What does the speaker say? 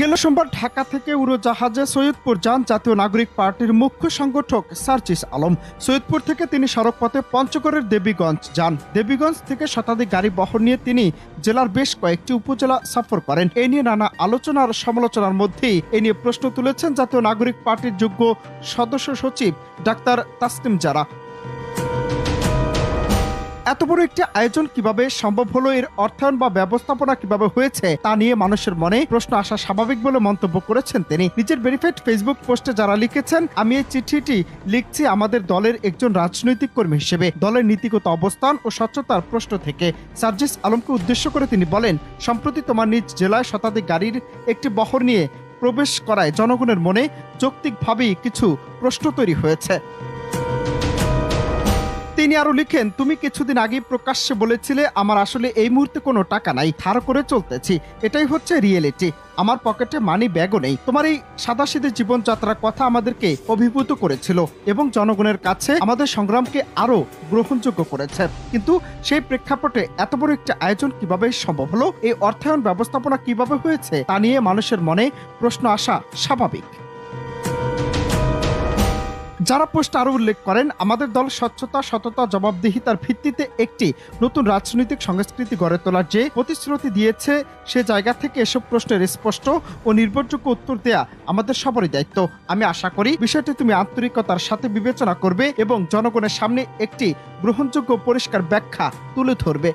গেল সোমবার ঢাকা থেকে উড়োজাহাজে সৈয়দপুর যান জাতীয় নাগরিক পার্টির মুখ্য সংগঠক সার্চিস আলম। সৈয়দপুর থেকে তিনি সড়কপথে পঞ্চগড়ের দেবীগঞ্জ যান। দেবীগঞ্জ থেকে শতাধিক গাড়ি বহর নিয়ে তিনি জেলার বেশ কয়েকটি উপজেলা সফর করেন। এ নিয়ে নানা আলোচনার সমালোচনার মধ্যেই এ নিয়ে প্রশ্ন তুলেছেন জাতীয় নাগরিক পার্টির যোগ্য সদস্য সচিব ডাক্তার তাসলিম জারা। এত বড় একটি আয়োজন কীভাবে সম্ভব হলো, এর অর্থায়ন বা ব্যবস্থাপনা কীভাবে হয়েছে, তা নিয়ে মানুষের মনে প্রশ্ন আসা স্বাভাবিক বলে মন্তব্য করেছেন তিনি। নিজের ভেরিফাইড ফেসবুক পোস্টে যারা লিখেছেন, আমি এই চিঠিটি লিখছি আমাদের দলের একজন রাজনৈতিক কর্মী হিসেবে। দলের নীতিগত অবস্থান ও স্বচ্ছতার প্রশ্ন থেকে সার্জিস আলমকে উদ্দেশ্য করে তিনি বলেন, সম্প্রতি তোমার নিজ জেলায় শতাধিক গাড়ির একটি বহর নিয়ে প্রবেশ করায় জনগণের মনে যৌক্তিকভাবেই কিছু প্রশ্ন তৈরি হয়েছে। তিনি আরও লিখেন, তুমি কিছুদিন আগে প্রকাশ্যে বলেছিলে আমার আসলে এই মুহূর্তে কোনো টাকা নাই, ধার করে চলতেছি। এটাই হচ্ছে রিয়েলিটি আমার পকেটে মানি ব্যাগও নেই। তোমার এই সাদাসিধে জীবনযাত্রার কথা আমাদেরকে অভিভূত করেছিল এবং জনগণের কাছে আমাদের সংগ্রামকে আরও গ্রহণযোগ্য করেছে। কিন্তু সেই প্রেক্ষাপটে এত বড় একটি আয়োজন কীভাবে সম্ভব হলো? এই অর্থায়ন ব্যবস্থাপনা কীভাবে হয়েছে? তা নিয়ে মানুষের মনে প্রশ্ন আসা স্বাভাবিক। যারা পোস্ট আরও উল্লেখ করেন, আমাদের দল স্বচ্ছতা, সততা, জবাবদিহিতার ভিত্তিতে একটি নতুন রাজনৈতিক সংস্কৃতি গড়ে তোলার যে প্রতিশ্রুতি দিয়েছে, সে জায়গা থেকে এসব প্রশ্নের স্পষ্ট ও নির্ভরযোগ্য উত্তর দেয়া আমাদের সবারই দায়িত্ব। আমি আশা করি বিষয়টি তুমি আন্তরিকতার সাথে বিবেচনা করবে এবং জনগণের সামনে একটি গ্রহণযোগ্য পরিষ্কার ব্যাখ্যা তুলে ধরবে।